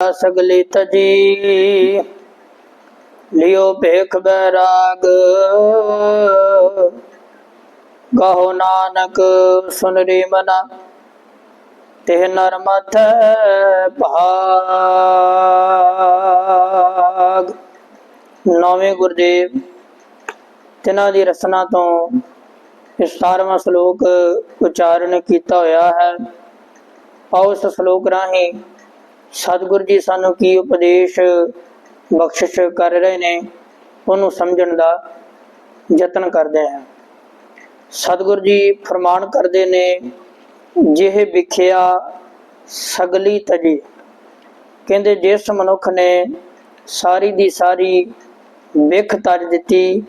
ਸਗਲੀ ਤਜੀ ਲਿਓ ਭੇਖ ਬੈਰਾਗ। ਗਹੋ ਨਾਨਕ, ਸੁਨ ਮਨਾ। ਤੇ ਨਰ ਮਥ ਭਾਗ। ਨੌਵੇਂ ਗੁਰਦੇਵ, ਤਿਨਾਂ ਦੀ ਰਸਨਾ ਤੋਂ ਇਸ 17ਵਾਂ ਸ਼ਲੋਕ ਉਚਾਰਨ ਕੀਤਾ ਹੋਇਆ ਹੈ। ਆਓ ਇਸ ਸ਼ਲੋਕ ਰਾਹੀਂ ਸਤਿਗੁਰ ਜੀ ਸਾਨੂੰ ਕੀ ਉਪਦੇਸ਼, ਬਖਸ਼ਿਸ਼ ਕਰ ਰਹੇ ਨੇ, ਉਹਨੂੰ ਸਮਝਣ ਦਾ ਯਤਨ ਕਰਦੇ ਹਾਂ। ਸਤਿਗੁਰ ਜੀ ਫਰਮਾਨ ਕਰਦੇ ਨੇ, ਜਿਹ ਵਿਖਿਆ ਸਗਲੀ ਤਜੀ। ਕਹਿੰਦੇ ਜਿਸ ਮਨੁੱਖ ਨੇ ਸਾਰੀ ਦੀ ਸਾਰੀ ਵਿਖ ਤਜ ਦਿੱਤੀ,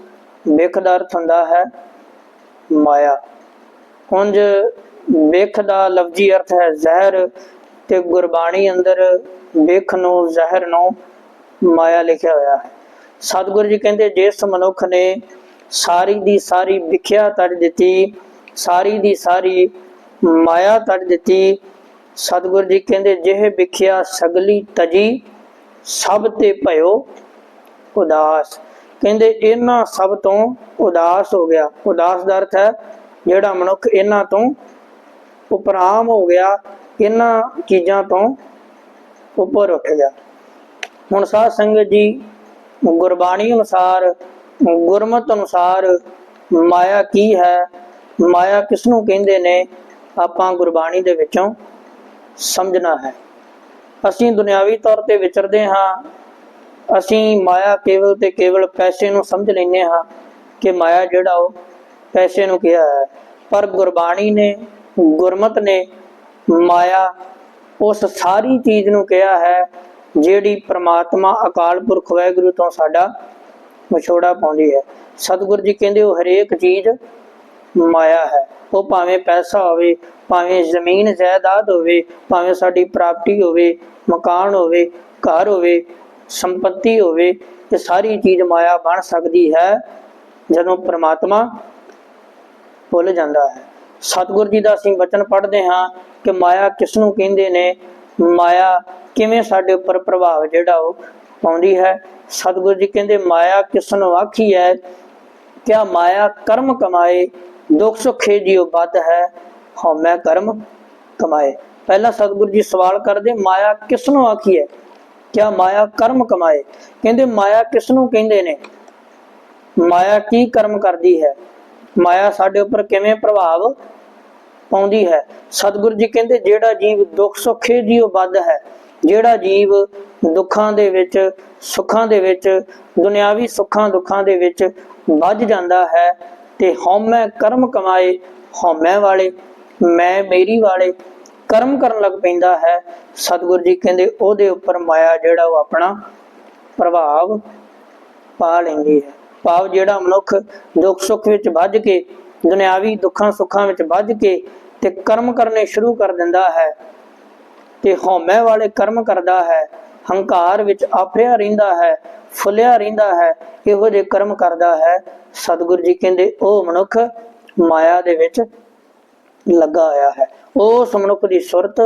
ਵਿਖ ਦਾ ਅਰਥ ਹੁੰਦਾ ਹੈ ਮਾਇਆ। ਉਂਝ ਵਿਖ ਦਾ ਲਫ਼ਜ਼ੀ ਅਰਥ ਹੈ ਜ਼ਹਿਰ ਤੇ ਗੁਰਬਾਣੀ ਅੰਦਰ ਵਿਖ ਨੂੰ, ਜ਼ਹਿਰ ਨੂੰ ਮਾਇਆ ਲਿਖਿਆ ਹੋਇਆ ਹੈ। ਸਤਿਗੁਰੂ ਜੀ ਕਹਿੰਦੇ, ਜਿਸ ਮਨੁੱਖ ਨੇ ਸਾਰੀ ਦੀ ਸਾਰੀ ਵਿਖਿਆ ਤੜ ਦਿੱਤੀ, ਸਾਰੀ ਦੀ ਸਾਰੀ ਮਾਇਆ ਤੜ ਦਿੱਤੀ, ਸਤਿਗੁਰੂ ਜੀ ਕਹਿੰਦੇ, ਜਿਹੇ ਵਿਖਿਆ ਸਗਲੀ ਤਜੀ, ਸਭ ਤੇ ਭਇਓ ਉਦਾਸ। ਕਹਿੰਦੇ, ਇਹਨਾਂ ਸਭ ਤੋਂ ਉਦਾਸ ਹੋ ਗਿਆ। ਉਦਾਸ ਦਾ ਅਰਥ ਹੈ, ਜਿਹੜਾ ਮਨੁੱਖ ਇਹਨਾਂ ਤੋਂ ਉਪਰਾਮ ਹੋ ਗਿਆ ਇਹਨਾਂ ਚੀਜ਼ਾਂ ਤੋਂ ਉੱਪਰ ਉੱਠ ਗਿਆ। ਹੁਣ ਸਾਧ ਸੰਗਤ ਜੀ ਗੁਰਬਾਣੀ ਅਨੁਸਾਰ, ਗੁਰਮਤ ਅਨੁਸਾਰ ਮਾਇਆ ਕੀ ਹੈ? ਮਾਇਆ ਕਿਸ ਨੂੰ ਕਹਿੰਦੇ ਨੇ? ਆਪਾਂ ਗੁਰਬਾਣੀ ਦੇ ਵਿੱਚੋਂ ਸਮਝਣਾ ਹੈ। ਅਸੀਂ ਦੁਨਿਆਵੀ ਤੌਰ ਤੇ ਵਿਚਰਦੇ ਹਾਂ। ਅਸੀਂ ਮਾਇਆ ਕੇਵਲ ਤੇ ਕੇਵਲ ਪੈਸੇ ਨੂੰ ਸਮਝ ਲੈਂਦੇ ਹਾਂ ਕਿ ਮਾਇਆ ਜਿਹੜਾ ਉਹ ਪੈਸੇ ਨੂੰ ਕਿਹਾ ਹੈ। ਪਰ ਗੁਰਬਾਣੀ ਨੇ, ਗੁਰਮਤ ਨੇ ਮਾਇਆ ਉਸ ਸਾਰੀ ਚੀਜ਼ ਨੂੰ ਕਿਹਾ ਹੈ, ਜਿਹੜੀ ਪ੍ਰਮਾਤਮਾ ਅਕਾਲ ਪੁਰਖ ਵਾਹਿਗੁਰੂ ਤੋਂ ਸਾਡਾ ਵਿਛੋੜਾ ਪਾਉਂਦੀ ਹੈ। ਸਤਿਗੁਰੂ ਜੀ ਕਹਿੰਦੇ ਉਹ ਹਰੇਕ ਚੀਜ਼ ਮਾਇਆ ਹੈ। ਉਹ ਭਾਵੇਂ ਪੈਸਾ ਹੋਵੇ, ਭਾਵੇਂ ਜ਼ਮੀਨ ਜਾਇਦਾਦ ਹੋਵੇ, ਭਾਵੇਂ ਸਾਡੀ ਪ੍ਰਾਪਰਟੀ ਹੋਵੇ, ਮਕਾਨ ਹੋਵੇ, ਘਰ ਹੋਵੇ, ਸੰਪਤੀ ਹੋਵੇ, ਇਹ ਸਾਰੀ ਚੀਜ਼ ਮਾਇਆ ਬਣ ਸਕਦੀ ਹੈ, ਜਦੋਂ ਪ੍ਰਮਾਤਮਾ ਭੁੱਲ ਜਾਂਦਾ ਹੈ। ਸਤਿਗੁਰੂ ਜੀ ਦਾ ਅਸੀਂ ਵਚਨ ਪੜ੍ਹਦੇ ਹਾਂ ਕਿ ਮਾਇਆ ਕਿਸ ਨੂੰ ਕਹਿੰਦੇ ਨੇ? ਮਾਇਆ ਕਿਵੇਂ ਸਾਡੇ ਉੱਪਰ ਪ੍ਰਭਾਵ ਜਿਹੜਾ ਉਹ ਪਾਉਂਦੀ ਹੈ? ਸਤਿਗੁਰੂ ਜੀ ਕਹਿੰਦੇ, ਮਾਇਆ ਕਿਸ ਨੂੰ ਆਖੀ ਹੈ? ਕਿਆ ਮਾਇਆ ਕਰਮ ਕਮਾਏ? ਦੁੱਖ ਸੁਖੇ ਜਿਉ ਬੱਧ ਹੈ ਹਉਮੈ ਕਰਮ ਕਮਾਏ। ਪਹਿਲਾਂ ਸਤਿਗੁਰੂ ਜੀ ਸਵਾਲ ਕਰਦੇ, ਮਾਇਆ ਕਿਸ ਨੂੰ ਆਖੀ ਹੈ? ਕਿਆ ਮਾਇਆ ਕਰਮ ਕਮਾਏ? ਕਹਿੰਦੇ, ਮਾਇਆ ਕਿਸ ਨੂੰ ਕਹਿੰਦੇ ਨੇ? ਮਾਇਆ ਕੀ ਕਰਮ ਕਰਦੀ ਹੈ? ਮਾਇਆ ਸਾਡੇ ਉੱਪਰ ਕਿਵੇਂ ਪ੍ਰਭਾਵ ਪਾਉਂਦੀ ਹੈ? ਸਤਿਗੁਰੂ ਜੀ ਕਹਿੰਦੇ, ਜਿਹੜਾ ਜੀਵ ਦੁੱਖ ਸੁਖੇ ਜਿਉ ਬੱਧ ਹੈ, ਜਿਹੜਾ ਜੀਵ ਦੁੱਖਾਂ ਦੇ ਵਿੱਚ, ਸੁੱਖਾਂ ਦੇ ਵਿੱਚ, ਦੁਨਿਆਵੀ ਸੁੱਖਾਂ ਦੁੱਖਾਂ ਦੇ ਵਿੱਚ ਵੱਜ ਜਾਂਦਾ ਹੈ, ਤੇ ਹਉਮੈ ਕਰਮ ਕਮਾਏ, ਹਉਮੈ ਵਾਲੇ, ਮੈਂ ਮੇਰੀ ਵਾਲੇ ਕਰਮ ਕਰਨ ਲੱਗ ਪੈਂਦਾ ਹੈ। ਸਤਿਗੁਰੂ ਜੀ ਕਹਿੰਦੇ, ਉਹਦੇ ਉੱਪਰ ਮਾਇਆ ਜਿਹੜਾ ਉਹ ਆਪਣਾ ਪ੍ਰਭਾਵ ਪਾ ਲੈਂਦੀ ਹੈ। ਭਾਵ ਜਿਹੜਾ ਮਨੁੱਖ ਦੁੱਖ ਸੁੱਖ ਵਿੱਚ ਵੱਜ ਕੇ, ਦੁਨਿਆਵੀ ਦੁੱਖਾਂ ਸੁੱਖਾਂ ਵਿੱਚ ਵੱਜ ਕੇ ਤੇ ਕਰਮ ਕਰਨੇ ਸ਼ੁਰੂ ਕਰ ਦਿੰਦਾ ਹੈ ਤੇ ਹਉਮੈ ਵਾਲੇ ਕਰਮ ਕਰਦਾ ਹੈ, ਹੰਕਾਰ ਵਿੱਚ ਆਫਰਿਆ ਰਹਿੰਦਾ ਹੈ, ਫੁੱਲਿਆ ਰਹਿੰਦਾ ਹੈ, ਇਹੋ ਜਿਹੇ ਕਰਮ ਕਰਦਾ ਹੈ। ਸਤਿਗੁਰੂ ਜੀ ਕਹਿੰਦੇ, ਉਹ ਮਨੁੱਖ ਮਾਇਆ ਦੇ ਵਿੱਚ ਲੱਗਾ ਹੋਇਆ ਹੈ। ਉਸ ਮਨੁੱਖ ਦੀ ਸੁਰਤ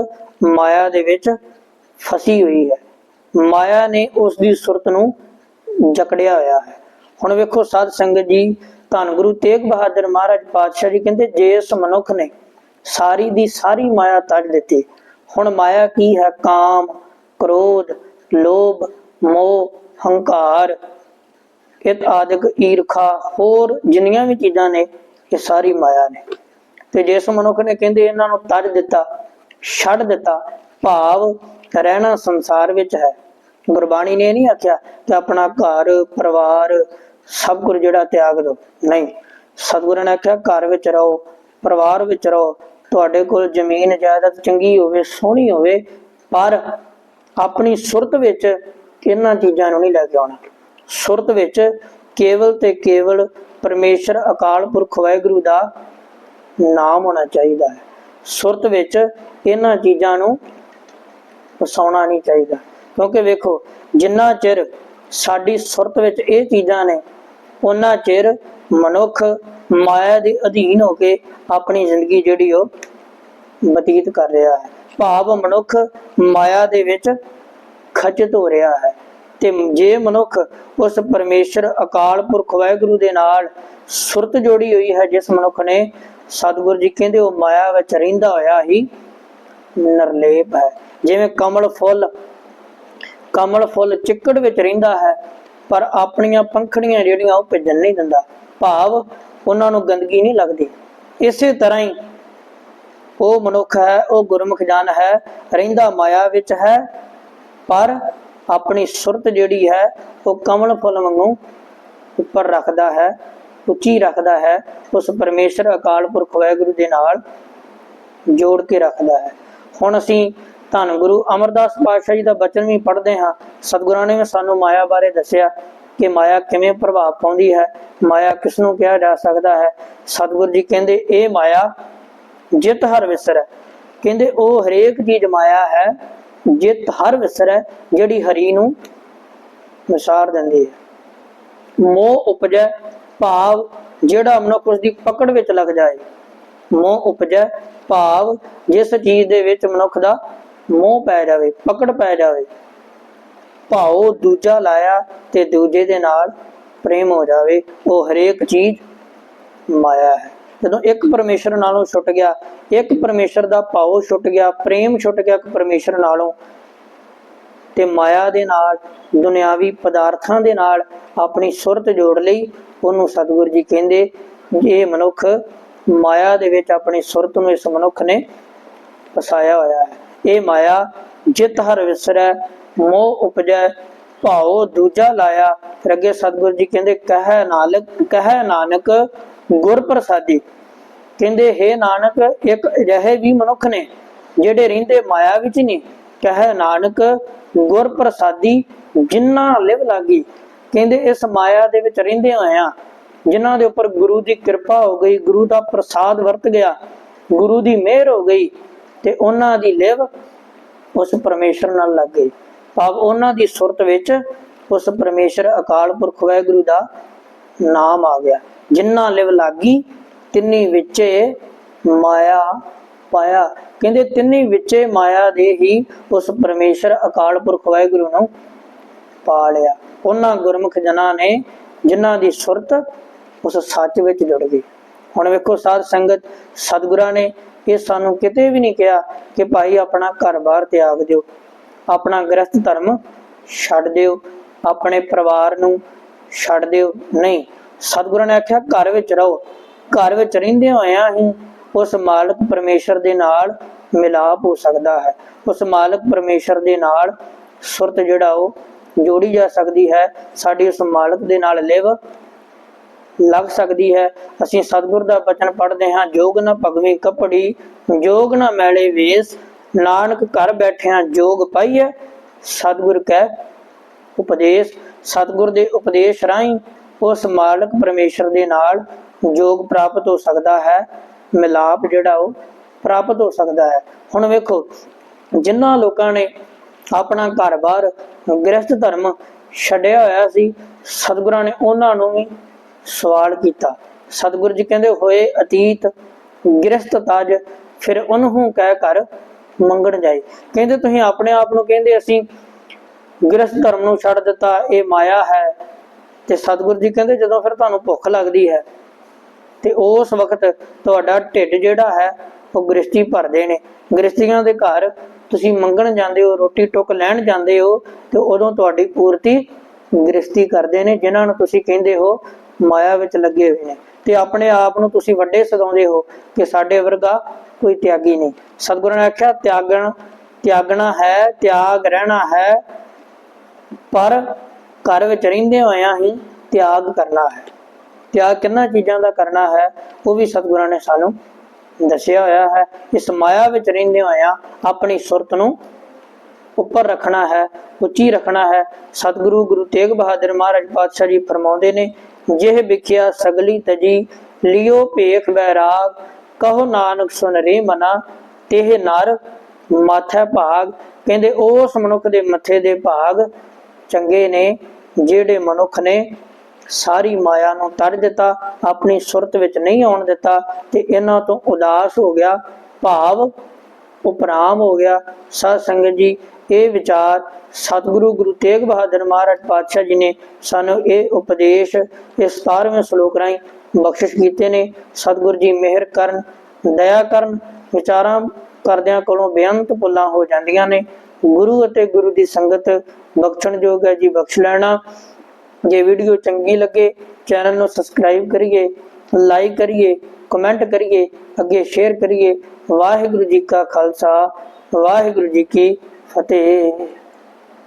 ਮਾਇਆ ਦੇ ਵਿੱਚ ਫਸੀ ਹੋਈ ਹੈ। ਮਾਇਆ ਨੇ ਉਸ ਦੀ ਸੁਰਤ ਨੂੰ ਜਕੜਿਆ ਹੋਇਆ ਹੈ। ਹੁਣ ਵੇਖੋ ਸਾਧ ਸੰਗਤ ਜੀ, ਧੰਨ ਗੁਰੂ ਤੇਗ ਬਹਾਦਰ ਮਹਾਰਾਜ ਪਾਤਸ਼ਾਹ ਜੀ ਕਹਿੰਦੇ, ਜੇ ਇਸ ਮਨੁੱਖ ਨੇ ਸਾਰੀ ਦੀ ਸਾਰੀ ਮਾਇਆ ਤੜ ਦਿੱਤੀ, ਹੁਣ ਮਾਇਆ ਕੀ ਹੈ? ਕਾਮ, ਕ੍ਰੋਧ, ਲੋਭ, ਮੋਹ, ਹੰਕਾਰ ਇਹ ਆਦਿਕ, ਈਰਖਾ, ਹੋਰ ਜਿੰਨੀਆਂ ਵੀ ਚੀਜ਼ਾਂ ਨੇ, ਇਹ ਸਾਰੀ ਮਾਇਆ ਨੇ। ਤੇ ਜਿਸ ਮਨੁੱਖ ਨੇ ਕਹਿੰਦੇ ਇਹਨਾਂ ਨੂੰ ਤੜ ਦਿੱਤਾ, ਛੱਡ ਦਿੱਤਾ, ਭਾਵ ਰਹਿਣਾ ਸੰਸਾਰ ਵਿੱਚ ਹੈ। ਗੁਰਬਾਣੀ ਨੇ ਇਹ ਨਹੀਂ ਆਖਿਆ ਕਿ ਆਪਣਾ ਘਰ, ਪਰਿਵਾਰ ਸਭ ਕੁਝ ਜਿਹੜਾ ਤਿਆਗ ਦਿਓ। ਨਹੀਂ, ਸਤਿਗੁਰੂ ਨੇ ਆਖਿਆ, ਘਰ ਵਿੱਚ ਰਹੋ, ਪਰਿਵਾਰ ਵਿੱਚ ਰਹੋ। ਤੁਹਾਡੇ ਕੋਲ ਜ਼ਮੀਨ ਜਾਇਦਾਦ ਚੰਗੀ ਹੋਵੇ, ਸੋਹਣੀ ਹੋਵੇ, ਪਰ ਆਪਣੀ ਸੁਰਤ ਵਿੱਚ ਇਹਨਾਂ ਚੀਜ਼ਾਂ ਨੂੰ ਨਹੀਂ ਲੈ ਕੇ ਆਉਣਾ। ਸੁਰਤ ਵਿੱਚ ਕੇਵਲ ਤੇ ਕੇਵਲ ਪਰਮੇਸ਼ਰ, ਅਕਾਲ ਪੁਰਖ, ਵਾਹਿਗੁਰੂ ਦਾ ਨਾਮ ਹੋਣਾ ਚਾਹੀਦਾ ਹੈ। ਸੁਰਤ ਵਿੱਚ ਇਹਨਾਂ ਚੀਜ਼ਾਂ ਨੂੰ ਵਸਾਉਣਾ ਨਹੀਂ ਚਾਹੀਦਾ। ਕਿਉਂਕਿ ਵੇਖੋ, ਜਿੰਨਾ ਚਿਰ ਸਾਡੀ ਸੁਰਤ ਵਿੱਚ ਇਹ ਚੀਜ਼ਾਂ ਨੇ ਉਹਨਾਂ ਚਿਰ ਮਨੁੱਖ ਮਾਇਆ ਦੇ ਅਧੀਨ ਹੋ ਕੇ ਆਪਣੀ ਜ਼ਿੰਦਗੀ ਜਿਹੜੀ ਉਹ ਬਤੀਤ ਕਰ ਰਿਹਾ ਹੈ। ਭਾਵ ਮਨੁੱਖ ਮਾਇਆ ਦੇ ਵਿੱਚ ਖਚਿਤ ਹੋ ਰਿਹਾ ਹੈ ਤੇ ਜੇ ਮਨੁੱਖ ਉਸ ਪਰਮੇਸ਼ਰ, ਅਕਾਲ ਪੁਰਖ ਵਾਹਿਗੁਰੂ ਦੇ ਨਾਲ ਸੁਰਤ ਜੋੜੀ ਹੋਈ ਹੈ, ਜਿਸ ਮਨੁੱਖ ਨੇ ਸਤਿਗੁਰੂ ਜੀ ਕਹਿੰਦੇ ਉਹ ਮਾਇਆ ਵਿੱਚ ਰਹਿੰਦਾ ਹੋਇਆ ਹੀ ਨਿਰਲੇਪ ਹੈ। ਜਿਵੇਂ ਕਮਲ ਫੁੱਲ ਕਮਲ ਫੁੱਲ ਚਿੱਕੜ ਵਿੱਚ ਰਹਿੰਦਾ ਹੈ ਪਰ ਆਪਣੀਆਂ ਪੰਖੜੀਆਂ ਜਿਹੜੀਆਂ ਉਹ ਭਿੱਜਣ ਨਹੀਂ ਦਿੰਦਾ। ਭਾਵ ਉਹਨਾਂ ਨੂੰ ਗੰਦਗੀ ਨਹੀਂ ਲੱਗਦੀ। ਇਸੇ ਤਰ੍ਹਾਂ ਹੀ ਉਹ ਮਨੁੱਖ ਹੈ, ਉਹ ਗੁਰਮੁਖ ਜਨ ਹੈ, ਰਹਿੰਦਾ ਮਾਇਆ ਵਿੱਚ ਹੈ, ਪਰ ਆਪਣੀ ਸੁਰਤ ਜਿਹੜੀ ਹੈ, ਉਹ ਕਮਲ ਫੁੱਲ ਵਾਂਗੂ ਉੱਪਰ ਰੱਖਦਾ ਹੈ, ਉੱਚੀ ਰੱਖਦਾ ਹੈ, ਉਸ ਪਰਮੇਸ਼ਰ ਅਕਾਲ ਪੁਰਖ ਵਾਹਿਗੁਰੂ ਦੇ ਨਾਲ ਜੋੜ ਕੇ ਰੱਖਦਾ ਹੈ। ਹੁਣ ਅਸੀਂ ਧੰਨ ਗੁਰੂ ਅਮਰਦਾਸ ਪਾਤਸ਼ਾਹ ਜੀ ਦਾ ਬਚਨ ਵੀ ਪੜ੍ਹਦੇ ਹਾਂ। ਸਤਿਗੁਰਾਂ ਨੇ ਵੀ ਸਾਨੂੰ ਮਾਇਆ ਬਾਰੇ ਦੱਸਿਆ ਕਿ ਮਾਇਆ ਕਿਵੇਂ ਪ੍ਰਭਾਵ ਪਾਉਂਦੀ ਹੈ, ਮਾਇਆ ਕਿਸ ਨੂੰ ਕਿਹਾ ਜਾ ਸਕਦਾ ਹੈ। ਸਤਿਗੁਰ ਜੀ ਕਹਿੰਦੇ, ਇਹ ਮਾਇਆ ਜਿਤ ਹਰ ਵਿਸਰ ਹੈ। ਕਹਿੰਦੇ, ਉਹ ਹਰੇਕ ਚੀਜ਼ ਮਾਇਆ ਹੈ, ਜਿਤ ਹਰ ਵਿਸਰ ਹੈ, ਜਿਹੜੀ ਹਰੀ ਨੂੰ ਵਿਸਾਰ ਦਿੰਦੀ ਹੈ। ਮੋਹ ਉਪਜੈ, ਭਾਵ ਜਿਹੜਾ ਮਨੁੱਖ ਉਸ ਦੀ ਪਕੜ ਵਿੱਚ ਲੱਗ ਜਾਏ। ਮੋਹ ਉਪਜੈ, ਭਾਵ ਜਿਸ ਚੀਜ਼ ਦੇ ਵਿੱਚ ਮਨੁੱਖ ਦਾ ਮੋਹ ਪੈ ਜਾਵੇ, ਪਕੜ ਪੈ ਜਾਵੇ। ਭਾਉ ਦੂਜਾ ਲਾਇਆ ਤੇ ਦੂਜੇ ਦੇ ਨਾਲ ਪ੍ਰੇਮ ਹੋ ਜਾਵੇ, ਉਹ ਹਰੇਕ ਚੀਜ਼ ਮਾਇਆ ਹੈ। ਜਦੋਂ ਇੱਕ ਪਰਮੇਸ਼ਰ ਨਾਲੋਂ ਛੁੱਟ ਗਿਆ, ਇੱਕ ਪਰਮੇਸ਼ਰ ਦਾ ਭਾਉ ਛੁੱਟ ਗਿਆ, ਪ੍ਰੇਮ ਛੁੱਟ ਗਿਆ ਇੱਕ ਪਰਮੇਸ਼ਰ ਨਾਲੋਂ, ਤੇ ਮਾਇਆ ਦੇ ਨਾਲ, ਦੁਨਿਆਵੀ ਪਦਾਰਥਾਂ ਦੇ ਨਾਲ ਆਪਣੀ ਸੁਰਤ ਜੋੜ ਲਈ, ਉਹਨੂੰ ਸਤਿਗੁਰੂ ਜੀ ਕਹਿੰਦੇ ਇਹ ਮਨੁੱਖ ਮਾਇਆ ਦੇ ਵਿੱਚ ਆਪਣੀ ਸੁਰਤ ਨੂੰ ਇਸ ਮਨੁੱਖ ਨੇ ਫਸਾਇਆ ਹੋਇਆ ਹੈ ਇਹ ਮਾਇਆ, ਜਿਤ ਹਰ ਵਿਸਰੈ, ਮੋਹ ਉਪਜੈ, ਭਾਉ ਦੂਜਾ ਲਾਇਆ। ਫਿਰ ਅੱਗੇ ਸਤਿਗੁਰੂ ਜੀ ਕਹਿੰਦੇ, ਕਹਿ ਨਾਨਕ ਕਹਿ ਨਾਨਕ ਗੁਰ ਪ੍ਰਸਾਦੀ ਕਹਿੰਦੇ, ਹੈ ਨਾਨਕ, ਇੱਕ ਅਜਿਹੇ ਵੀ ਮਨੁੱਖ ਨੇ ਜਿਹੜੇ ਰਹਿੰਦੇ ਮਾਇਆ ਵਿੱਚ ਨਹੀਂ ਕਹਿ ਨਾਨਕ ਗੁਰ ਪ੍ਰਸਾਦੀ ਜਿਨ੍ਹਾਂ ਲਿਵ ਲਾਗੀ। ਕਹਿੰਦੇ, ਇਸ ਮਾਇਆ ਦੇ ਵਿੱਚ ਰਹਿੰਦੇ ਹੋਇਆਂ ਜਿਨ੍ਹਾਂ ਦੇ ਉੱਪਰ ਗੁਰੂ ਦੀ ਕਿਰਪਾ ਹੋ ਗਈ, ਗੁਰੂ ਦਾ ਪ੍ਰਸਾਦ ਵਰਤ ਗਿਆ, ਗੁਰੂ ਦੀ ਮਿਹਰ ਹੋ ਗਈ ਤੇ ਉਹਨਾਂ ਦੀ ਲਿਵ ਉਸ ਪਰਮੇਸ਼ਰ ਨਾਲ ਲੱਗ ਗਈ। ਭਾਵ ਉਹਨਾਂ ਦੀ ਸੁਰਤ ਵਿੱਚ ਉਸ ਪਰਮੇਸ਼ਰ ਅਕਾਲ ਪੁਰਖ ਵਾਹਿਗੁਰੂ ਦਾ ਨਾਮ ਆ ਗਿਆ। ਜਿਨ੍ਹਾਂ ਲਿਵ ਲਾਗੀ, ਤਿੰਨੀ ਵਿੱਚੇ ਮਾਇਆ ਪਾਇਆ। ਕਹਿੰਦੇ ਤਿੰਨੀ ਵਿੱਚੇ ਮਾਇਆ ਦੇ ਹੀ ਉਸ ਪਰਮੇਸ਼ਰ ਅਕਾਲ ਪੁਰਖ ਵਾਹਿਗੁਰੂ ਨੂੰ ਪਾ ਲਿਆ। ਉਹਨਾਂ ਗੁਰਮੁਖ ਜਨਾਂ ਨੇ ਜਿਨ੍ਹਾਂ ਦੀ ਸੁਰਤ ਉਸ ਸੱਚ ਵਿੱਚ ਜੁੜ ਗਈ। ਹੁਣ ਵੇਖੋ ਸਾਧ ਸੰਗਤ, ਸਤਿਗੁਰਾਂ ਨੇ ਇਹ ਸਾਨੂੰ ਕਿਤੇ ਵੀ ਨਹੀਂ ਕਿਹਾ ਕਿ ਭਾਈ ਆਪਣਾ ਘਰ-ਬਾਰ ਤਿਆਗ ਦਿਓ। ਆਪਣਾ ਗ੍ਰਸਥ ਧਰਮ ਛੱਡ ਦਿਓ। ਆਪਣੇ ਪਰਿਵਾਰ ਨੂੰ ਛੱਡ ਦਿਓ। ਨਹੀਂ, ਸਤਿਗੁਰਾਂ ਨੇ ਆਖਿਆ, ਘਰ ਵਿੱਚ ਰਹੋ। ਘਰ ਵਿੱਚ ਰਹਿੰਦੇ ਹੋਇਆਂ ਹੀ ਉਸ ਮਾਲਕ ਪਰਮੇਸ਼ਰ ਦੇ ਨਾਲ ਮਿਲਾਪ ਹੋ ਸਕਦਾ ਹੈ। ਉਸ ਮਾਲਕ ਪਰਮੇਸ਼ਰ ਦੇ ਨਾਲ ਸੁਰਤ ਜਿਹੜਾ ਉਹ ਜੋੜੀ ਜਾ ਸਕਦੀ ਹੈ। ਸਾਡੀ ਉਸ ਮਾਲਕ ਦੇ ਨਾਲ ਲਿਵ ਲੱਗ ਸਕਦੀ ਹੈ। ਅਸੀਂ ਸਤਿਗੁਰ ਦਾ ਬਚਨ ਪੜ੍ਹਦੇ ਹਾਂ, ਜੋਗ ਨਾ ਭਗਵੀ ਕਪੜੀ, ਜੋਗ ਨਾ ਮੈਲੇ ਵੇਸ, ਨਾਨਕ ਘਰ ਬੈਠਿਆਂ ਜੋਗ ਪਾਈਐ। ਸਤਿਗੁਰ ਕਹਿ ਉਪਦੇਸ਼, ਸਤਿਗੁਰ ਦੇ ਉਪਦੇਸ਼ ਰਾਹੀਂ ਉਸ ਮਾਲਕ ਪਰਮੇਸ਼ਰ ਦੇ ਨਾਲ ਜੋਗ ਪ੍ਰਾਪਤ ਹੋ ਸਕਦਾ ਹੈ। ਮਿਲਾਪ ਜਿਹੜਾ ਉਹ ਪ੍ਰਾਪਤ ਹੋ ਸਕਦਾ ਹੈ। ਹੁਣ ਵੇਖੋ ਜਿਨ੍ਹਾਂ ਲੋਕਾਂ ਨੇ ਆਪਣਾ ਘਰ-ਬਾਰ ਗ੍ਰਸਥ ਧਰਮ ਛੱਡਿਆ ਹੋਇਆ ਸੀ, ਸਤਿਗੁਰਾਂ ਨੇ ਉਹਨਾਂ ਨੂੰ ਵੀ ਸਵਾਲ ਕੀਤਾ। ਸਤਿਗੁਰੂ ਜੀ ਕਹਿੰਦੇ, ਹੋਏ ਅਤੀਤ ਗ੍ਰਸਥ ਤਾਜ, ਫਿਰ ਉਹਨੂੰ ਕਹਿ ਕਰ ਮੰਗਣ ਜਾਏ। ਕਹਿੰਦੇ, ਤੁਸੀਂ ਆਪਣੇ ਆਪ ਨੂੰ ਕਹਿੰਦੇ, ਅਸੀਂ ਗ੍ਰਸਥ ਧਰਮ ਨੂੰ ਛੱਡ ਦਿੱਤਾ, ਇਹ ਮਾਇਆ ਹੈ। ਤੇ ਸਤਿਗੁਰੂ ਜੀ ਕਹਿੰਦੇ, ਜਦੋਂ ਫਿਰ ਤੁਹਾਨੂੰ ਭੁੱਖ ਲੱਗਦੀ ਹੈ, ਤੇ ਉਸ ਵਕਤ ਤੁਹਾਡਾ ਢਿੱਡ ਜਿਹੜਾ ਹੈ, ਉਹ ਗ੍ਰਸਤੀ ਭਰਦੇ ਨੇ। ਗ੍ਰਸਤੀਆਂ ਦੇ ਘਰ ਤੁਸੀਂ ਮੰਗਣ ਜਾਂਦੇ ਹੋ, ਰੋਟੀ ਟੁੱਕ ਲੈਣ ਜਾਂਦੇ ਹੋ, ਤੇ ਉਦੋਂ ਤੁਹਾਡੀ ਪੂਰਤੀ ਗ੍ਰਸਤੀ ਕਰਦੇ ਨੇ, ਜਿਨ੍ਹਾਂ ਨੂੰ ਤੁਸੀਂ ਕਹਿੰਦੇ ਹੋ ਮਾਇਆ ਵਿੱਚ ਲੱਗੇ ਹੋਏ ਨੇ ਤੇ ਆਪਣੇ ਆਪ ਨੂੰ ਤੁਸੀਂ ਵੱਡੇ ਸਦਾਉਂਦੇ ਹੋ ਕਿ ਸਾਡੇ ਵਰਗਾ ਕੋਈ ਤਿਆਗੀ ਨਹੀਂ। ਸਤਿਗੁਰਾਂ ਨੇ ਆਖਿਆ, ਤਿਆਗਣ, ਤਿਆਗਣਾ ਹੈ, ਤਿਆਗ ਰਹਿਣਾ ਹੈ, ਪਰ ਘਰ ਵਿੱਚ ਰਹਿੰਦੇ ਹੋਇਆਂ ਹੀ ਤਿਆਗ ਕਰਨਾ ਹੈ। ਤਿਆਗ ਕਿੰਨਾ ਚੀਜ਼ਾਂ ਦਾ ਕਰਨਾ ਹੈ, ਉਹ ਵੀ ਸਤਿਗੁਰਾਂ ਨੇ ਸਾਨੂੰ ਦੱਸਿਆ ਹੋਇਆ ਹੈ। ਇਸ ਮਾਇਆ ਵਿੱਚ ਰਹਿੰਦੇ ਹੋਇਆਂ ਆਪਣੀ ਸੁਰਤ ਨੂੰ ਉੱਪਰ ਰੱਖਣਾ ਹੈ, ਉੱਚੀ ਰੱਖਣਾ ਹੈ। ਸਤਿਗੁਰੂ ਗੁਰੂ ਤੇਗ ਬਹਾਦਰ ਮਹਾਰਾਜ ਪਾਤਸ਼ਾਹ ਜੀ ਫਰਮਾਉਂਦੇ ਨੇ ਜਿਹ ਵਿਖਿਆ ਸਗਲੀ ਤਜੀ, ਲਿਓ ਭੇਖ ਬੈਰਾਗ, ਕਹੋ ਨਾਨਕ ਸੁਨ ਰੇ ਮਨਾ, ਤੇਹ ਨਰ ਮਾਥੈ ਭਾਗ। ਕਹਿੰਦੇ ਉਸ ਮਨੁੱਖ ਦੇ ਮੱਥੇ ਦੇ ਭਾਗ ਚੰਗੇ ਨੇ, ਜਿਹੜੇ ਮਨੁੱਖ ਨੇ ਸਾਰੀ ਮਾਇਆ ਨੂੰ ਤਰ ਦਿੱਤਾ, ਆਪਣੀ ਸੁਰਤ ਵਿੱਚ ਨਹੀਂ ਆਉਣ ਦਿੱਤਾ, ਤੇ ਇਹਨਾਂ ਤੋਂ ਉਦਾਸ ਹੋ ਗਿਆ, ਭਾਵ ਉਪਰਾਮ ਹੋ ਗਿਆ। ਸਾਧ ਸੰਗਤ ਜੀ ਇਹ ਵਿਚਾਰ ਸਤਿਗੁਰੂ ਗੁਰੂ ਤੇਗ ਬਹਾਦਰ ਮਹਾਰਾਜ ਪਾਤਸ਼ਾਹ ਜੀ ਨੇ ਸਾਨੂੰ ਇਹ ਉਪਦੇਸ਼ ਇਸ 17ਵੇਂ ਸ਼ਲੋਕ ਰਾਹੀਂ ਬਖਸ਼ਿਸ਼ ਕੀਤੇ ਨੇ। ਸਤਿਗੁਰੂ ਜੀ ਮਿਹਰ ਕਰਨ, ਦਇਆ ਕਰਨ, ਵਿਚਾਰਾਂ ਕਰਦਿਆਂ ਕੋਲੋਂ ਬੇਅੰਤ ਭੁੱਲਾਂ ਹੋ ਜਾਂਦੀਆਂ ਨੇ। ਗੁਰੂ ਅਤੇ ਗੁਰੂ ਦੀ ਸੰਗਤ ਬਖਸ਼ਣਯੋਗ ਹੈ ਜੀ, ਬਖਸ਼ ਲੈਣਾ। ਜੇ ਵੀਡੀਓ ਚੰਗੀ ਲੱਗੇ, ਚੈਨਲ ਨੂੰ ਸਬਸਕ੍ਰਾਈਬ ਕਰੀਏ, ਲਾਈਕ ਕਰੀਏ, ਕਮੈਂਟ ਕਰੀਏ, ਅੱਗੇ ਸ਼ੇਅਰ ਕਰੀਏ। ਵਾਹਿਗੁਰੂ ਜੀ ਕਾ ਖਾਲਸਾ, ਵਾਹਿਗੁਰੂ ਜੀ ਕੀ ਫਤਿਹ।